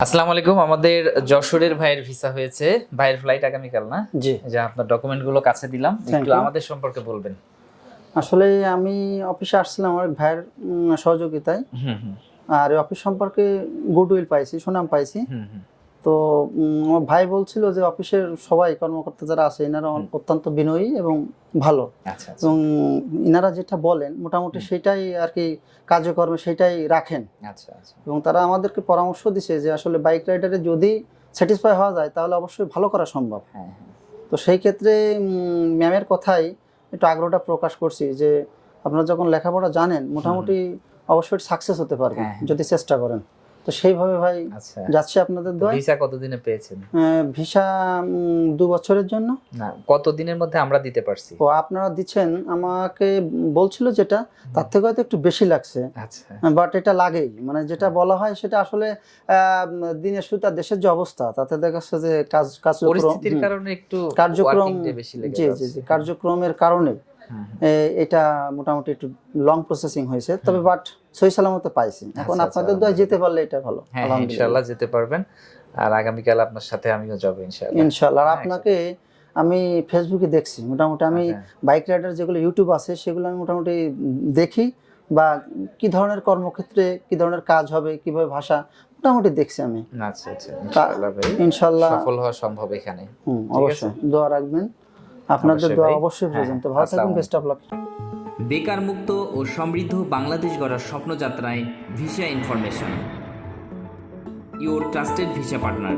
আসসালামু আলাইকুম আমাদের যশোরের ভাইয়ের ভিসা হয়েছে ভাইয়ের ফ্লাইট আগামীকাল না? জি। যা আপনার ডকুমেন্টগুলো কাছে দিলাম একটু আমাদের সম্পর্কে বলবেন। আসলে আমি অফিসে আসছিলাম আমার ভাইয়ের সহযোগিতায়। হুম হুম। আর অফিস সম্পর্কে গুডউইল পাইছি সুনাম পাইছি। হুম হুম। তো আমার ভাই বলছিল যে অফিসের সবাই কর্মকর্তা যারা আছে এনারা অত্যন্ত বিনয়ী এবং ভালো। আচ্ছা আচ্ছা। এবং ইনারা যেটা বলেন মোটামুটি সেটাই আর কি কার্যকর্মে সেটাই রাখেন। আচ্ছা এবং তারা আমাদেরকে পরামর্শ দিছে যে আসলে বাইক রাইডারে যদি স্যাটিসফাই হওয়া যায় তাহলে অবশ্যই ভালো করা সম্ভব। হ্যাঁ হ্যাঁ। তো সেই ক্ষেত্রে ম্যামের কথাই একটু আগ্রহটা প্রকাশ করছি যে আপনারা যখন লেখাপড়া জানেন মোটামুটি অবশ্যই সাকসেস হতে পারবেন হ্যাঁ। যদি চেষ্টা করেন। তো সেইভাবে ভাই আচ্ছা। যাচ্ছে আপনাদের দোয়া ভিসা কতদিনে পেয়েছেন? ভিসা দু বছরের জন্য। না কত দিনের মধ্যে আমরা দিতে পারছি? তো আপনারা দিচ্ছেন আমাকে বলছিল যেটা তার থেকে হয়তো একটু বেশি লাগছে। আচ্ছা। বাট এটা লাগেই মানে যেটা বলা হয় সেটা আসলে আহ, দিনের সুতা দেশের যে অবস্থা তাতে দেখা যাচ্ছে যে কাজ কাজ পরিস্থিতির কারণে একটু কার্যক্রম বেশি লেগে জি জি জি কার্যক্রমের কারণে। এটা মোটামুটি একটু লং প্রসেসিং হয়েছে তবে বাট সহি সালামতে পাইছি। এখন আচ্ছা, আপনাদের দোয়া যেতে পারলে এটা ভালো হ্যাঁ হ্যাঁ, ইনশাআল্লাহ যেতে পারবেন। আর আগামীকাল আপনার সাথে আমিও যাব ইনশাআল্লাহ। ইনশাল্লাহ আর হ্যাঁ, আপনাকে আমি ফেসবুকে দেখছি মোটামুটি আমি আচ্ছা। বাইক রাইডার যেগুলো ইউটিউব আছে সেগুলো আমি মোটামুটি দেখি বা কি ধরনের কর্মক্ষেত্রে কি ধরনের কাজ হবে কীভাবে ভাষা মোটামুটি দেখছি আমি। আচ্ছা আচ্ছা। ইনশাআল্লাহ সফল হওয়া সম্ভব এখানে। হুম, অবশ্যই। দোয়া রাখবেন। আপনাদের দোয়া। অবশ্যই প্রয়োজন। তো হ্যাঁ, ভালো থাকুন বেস্ট অফ লাক বেকার মুক্ত ও সমৃদ্ধ বাংলাদেশ গড়ার স্বপ্নযাত্রায় visa information. Your trusted visa partner